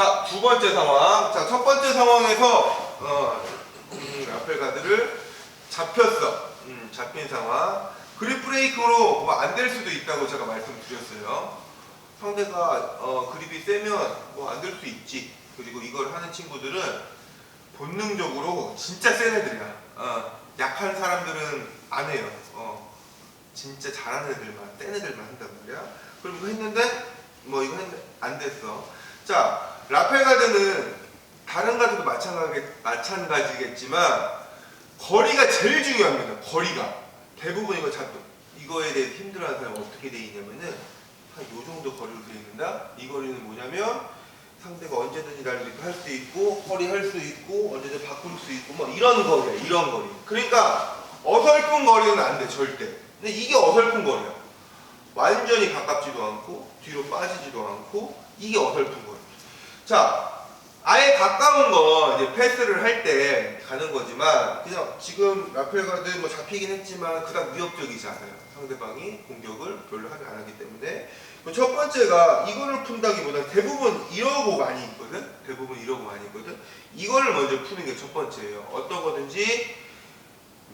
자, 두 번째 상황. 자, 첫 번째 상황에서 어, 음, 라펠 가드를 잡혔어. 음, 잡힌 상황. 그립 브레이크로 뭐 안 될 수도 있다고 제가 말씀드렸어요. 상대가 어, 그립이 세면 뭐 안 될 수 있지. 그리고 이걸 하는 친구들은 본능적으로 진짜 센 애들이야. 어, 약한 사람들은 안 해요. 어, 진짜 잘하는 애들만, 센 애들만 한단 말이야. 그럼 이거 했는데 뭐 이거 했는데 안 됐어. 자, 라펠 가드는 다른 가드도 마찬가지, 마찬가지겠지만 거리가 제일 중요합니다. 거리가 대부분 이거 잡 이거에 대해 힘들어하는 사람 은 어떻게 돼 있냐면은 한 요 정도 거리로 돼 있는다. 이 거리는 뭐냐면 상대가 언제든지 날 이렇게 할수 있고 허리 할 수 있고 언제든 바꿀 수 있고 뭐 이런 거리야 이런 거리. 그러니까 어설픈 거리는 안 돼 절대. 근데 이게 어설픈 거리야. 완전히 가깝지도 않고 뒤로 빠지지도 않고 이게 어설픈 거예요. 자, 아예 가까운 거 이제 패스를 할 때 가는 거지만 그냥 지금 라펠 가드 뭐 잡히긴 했지만 그닥 위협적이지 않아요. 상대방이 공격을 별로 하지 않았기 때문에 그첫 번째가 이거를 푼다기보다 대부분 이러고 많이 있거든. 대부분 이러고 많이 있거든. 이거를 먼저 푸는 게 첫 번째예요. 어떤 거든지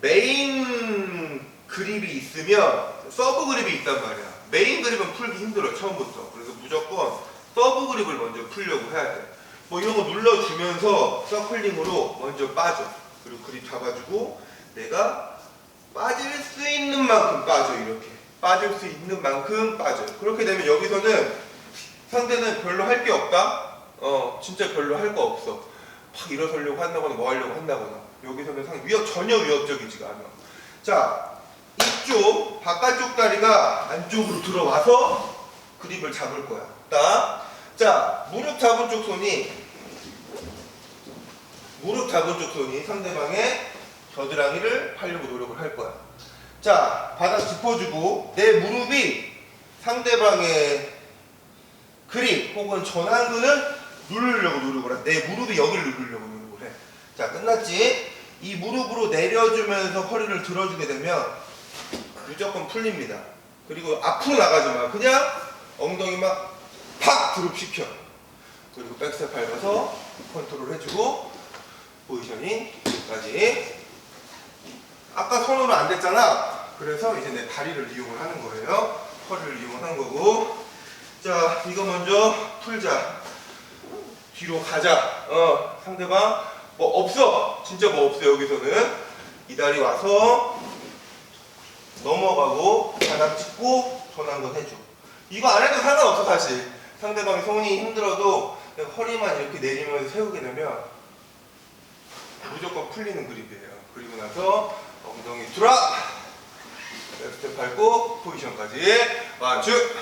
메인 그립이 있으면 서브 그립이 있단 말이야. 메인 그립은 풀기 힘들어 처음부터. 그래서 무조건 서브 그립을 먼저 풀려고 해야 돼. 뭐 이런 거 눌러주면서 서클링으로 먼저 빠져. 그리고 그립 잡아주고 내가 빠질 수 있는 만큼 빠져 이렇게. 빠질 수 있는 만큼 빠져. 그렇게 되면 여기서는 상대는 별로 할 게 없다. 어, 진짜 별로 할 거 없어. 막 일어서려고 한다거나 뭐 하려고 한다거나. 여기서는 상 위협 전혀 위협적이지가 않아. 자, 이쪽 바깥쪽 다리가 안쪽으로 들어와서 그립을 잡을 거야. 딱. 자, 무릎 잡은 쪽 손이 무릎 잡은 쪽 손이 상대방의 겨드랑이를 팔려고 노력을 할 거야. 자, 바닥 짚어주고 내 무릎이 상대방의 그립 혹은 전완근을 누르려고 노력을 해. 내 무릎이 여기를 누르려고 노력을 해. 자, 끝났지? 이 무릎으로 내려주면서 허리를 들어주게 되면 무조건 풀립니다. 그리고 앞으로 나가지 마. 그냥 엉덩이 막 팍 드롭 시켜. 그리고 백스텝 밟아서 컨트롤 해주고 포지셔닝 여기까지. 아까 손으로 안 됐잖아. 그래서 이제 내 다리를 이용을 하는 거예요. 허리를 이용하는 거고. 자, 이거 먼저 풀자. 뒤로 가자. 어, 상대방 뭐 없어. 진짜 뭐 없어 여기서는. 이 다리 와서 넘어가고 바닥 찍고 전환건 해줘. 이거 안 해도 상관없어 사실. 상대방이 손이 힘들어도 허리만 이렇게 내리면서 세우게 되면 무조건 풀리는 그립이에요. 그리고 나서 엉덩이 드랍. 랩스텝 밟고 포지션까지 완주.